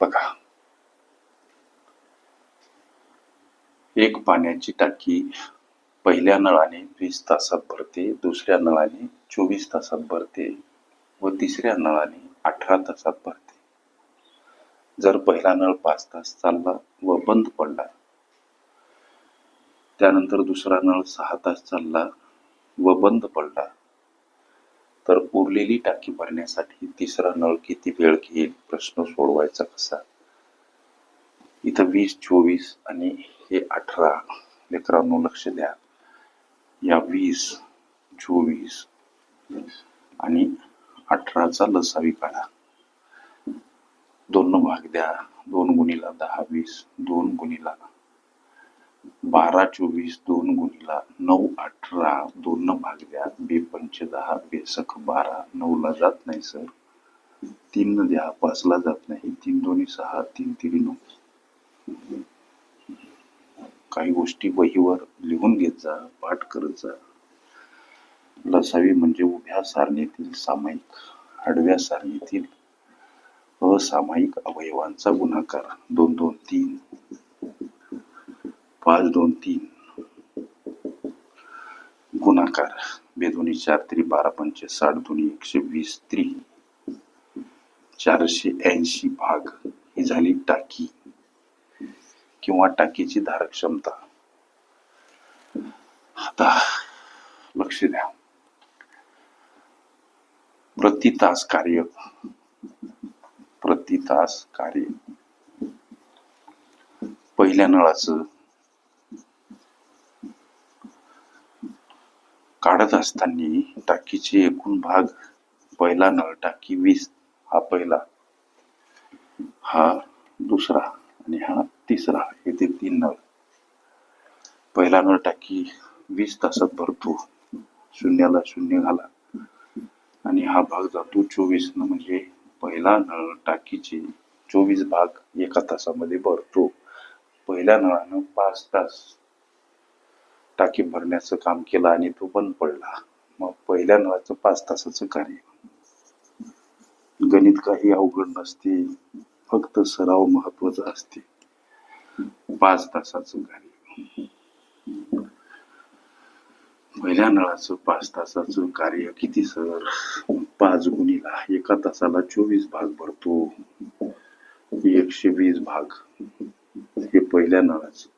बघा. एक पाण्याची टाकी पहिल्या नळाने वीस तासात भरते दुसऱ्या नळाने चोवीस तासात भरते व तिसऱ्या नळाने अठरा तासात भरते. जर पहिला नळ पाच तास चालला व बंद पडला त्यानंतर दुसरा नळ सहा तास चालला व बंद पडला तर उरलेली टाकी भरण्यासाठी तिसरा नळ किती वेळ घेईल? प्रश्न सोडवायचा कसा? इथं वीस चोवीस आणि हे अठरा लेकरांनो लक्ष द्या. या वीस चोवीस आणि अठराचा लसावी काढा. दोन भाग द्या. दोन गुणीला दहा वीस दोन गुणीला बारा चोवीस दोन गुणीला नऊ अठरा. दोन भाग द्या. बे पंच दहा बेसख बारा. नऊला जात नाही सर. तीन न द्या पाचला जात नाही. तीन दोन्ही सहा तीन तिरी नऊ. काही गोष्टी वहीवर लिहून घेत जा पाठ करत जा. लसावी म्हणजे उभ्या सारणीतील सामायिक आडव्या सारणीतील असामायिक अवयवांचा गुणाकार. दोन दोन तीन. पाच दोन तीन. गुणाकार. बेदोनी चार तरी बारा पंचे साठ दोन्ही एकशे वीस त्रि. चारशे ऐंशी भाग ही झाली टाकी किंवा टाकीची धारक क्षमता आता लक्ष द्या. प्रति तास कार्य. प्रति तास कार्य. पहिल्या नळाचं काढत असताना टाकीचे एकूण भाग पहिला नळ टाकी वीस हा पहिला हा दुसरा आणि हा तिसरा येथे तीन नळ पहिला नळ टाकी वीस तासात भरतो. शून्याला शून्य घाला. आणि हा भाग जातो चोवीस न म्हणजे पहिला नळ टाकीचे चोवीस भाग एका तासामध्ये भरतो. पहिल्या नळानं पाच तास टाकी भरण्याचं काम केलं आणि तो बंद पडला. मग पहिल्या नळाचं पाच तासाचं कार्य. गणित काही अवघड नसते. फक्त सराव महत्त्वाचा असते. पाच तासाचं कार्य. पहिल्या नळाचं पाच तासाचं कार्य किती सर? पाच गुणीला एका तासाला चोवीस भाग भरतो. एकशे वीस भाग. हे पहिल्या नळाचं.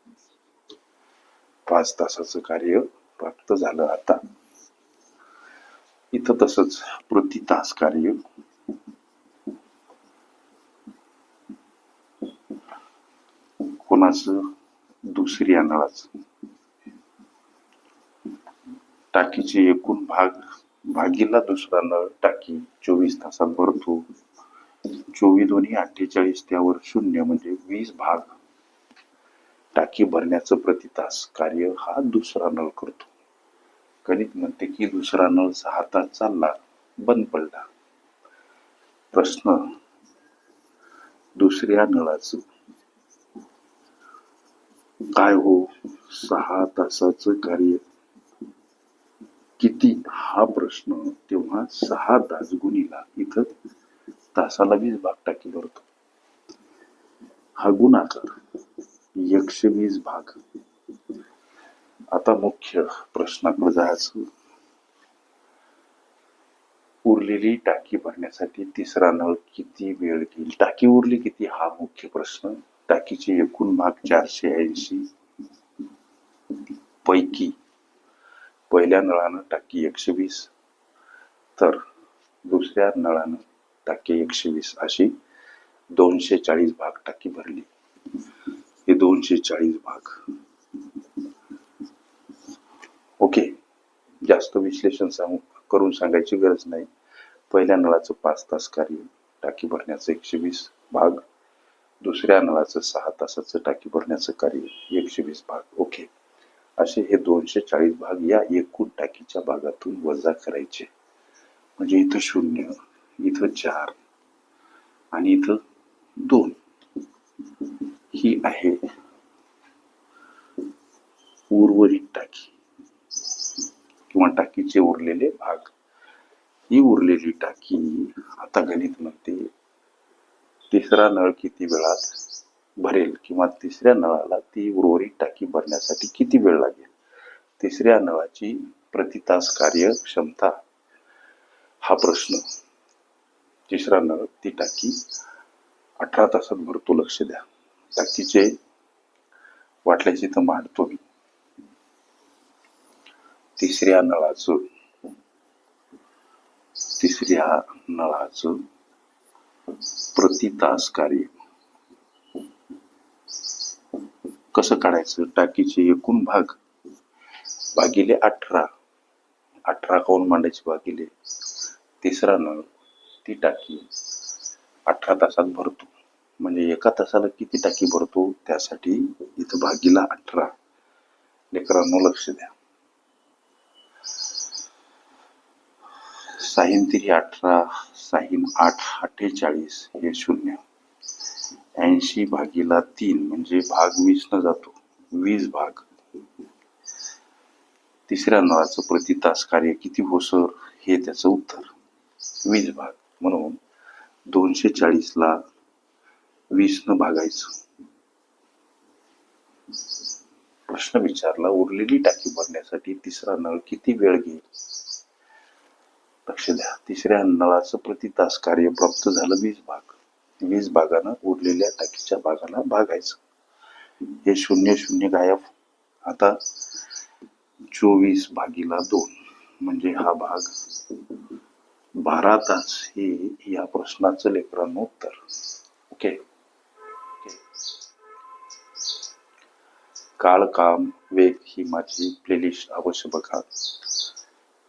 पाच तासाचं कार्य प्राप्त झालं आता. इथं तसंच प्रति तास कार्य कोणाचं दुसरी नळाचं टाकीचे एकूण भाग भागीला दुसरा नळ टाकी चोवीस तासात भरतो. चोवीस दोन्ही अठ्ठेचाळीस त्यावर शून्य म्हणजे वीस भाग. टाकी भरण्याचं प्रति तास कार्य हा दुसरा नळ करतो. गणित म्हणते की दुसरा नळ सहा तास चालला बंद पडला. प्रश्न. दुसऱ्या नळाचं काय हो? सहा तासाचं कार्य. किती? हा प्रश्न तेव्हा सहा तास गुणीला इथं तासाला वीस भाग टाकी भरतो हा गुणाकार एकशे वीस भाग. आता मुख्य प्रश्नाकडे जायचं. उरलेली टाकी भरण्यासाठी तिसरा नळ किती वेळ घेईल? टाकी उरली किती? हा मुख्य प्रश्न. टाकीचे एकूण भाग चारशे ऐंशी पैकी पहिल्या नळानं टाकी एकशे वीस तर दुसऱ्या नळानं टाकी एकशे वीस अशी दोनशे चाळीस भाग टाकी भरली. हे दोनशे चाळीस भाग. ओके जास्त विश्लेषण सांगू करून सांगायची गरज नाही. पहिल्या नळाचं पाच तास कार्य टाकी भरण्याचं एकशे वीस भाग. दुसऱ्या नळाचं सहा तासाचं टाकी भरण्याचं कार्य एकशे वीस भाग. ओके असे हे दोनशे चाळीस भाग या एकूण टाकीच्या भागातून वजा करायचे. म्हणजे इथं शून्य इथं चार आणि इथं दोन. ही आहे उर्वरित टाकी. किंवा टाकीचे उरलेले भाग. ही उरलेली टाकी आता गणित म्हणते तिसरा नळ किती वेळात भरेल किंवा तिसऱ्या नळाला ती उर्वरित टाकी भरण्यासाठी किती वेळ लागेल? तिसऱ्या नळाची प्रति तास कार्यक्षमता? हा प्रश्न. तिसरा नळ ती टाकी अठरा तासात भरतो लक्ष द्या. टाकीचे वाटल्याची तर मांडतो मी तिसऱ्या नळाचं तिसऱ्या नळाचं प्रति तास कार्य कसं काढायचं? टाकीचे एकूण भाग भागिले अठरा. अठरा काऊन मांडायचे भागिले? तिसरा नळ ती टाकी अठरा तासात भरतो. म्हणजे एका तासाला किती टाकी भरतो? त्यासाठी इथं भागीला अठरा. लेकरांनो लक्ष द्या. साहीन तिरी अठरा साहीन आठ अठ्ठेचाळीस हे शून्य. ऐंशी भागीला तीन म्हणजे भाग वीस न जातो वीस भाग. तिसऱ्या नळाचं प्रति तास कार्य किती हो सर? हे त्याचं उत्तर. वीस भाग. म्हणून दोनशे चाळीसला वीस न भागायचं. प्रश्न विचारला उरलेली टाकी भरण्यासाठी तिसरा नळ किती वेळ घेईल? लक्ष द्या. तिसऱ्या नळाचं प्रति तास कार्य प्राप्त झालं वीस भाग. वीस भागानं उरलेल्या टाकीच्या भागाला भागायचं. हे शून्य शून्य गायब. आता चोवीस भागीला दोन. म्हणजे हा भाग बारा तास हे या प्रश्नाचं लेकरांनो उत्तर. ओके? ओके. काळ काम वेग ही माझी प्लेलिस्ट अवश्य बघा.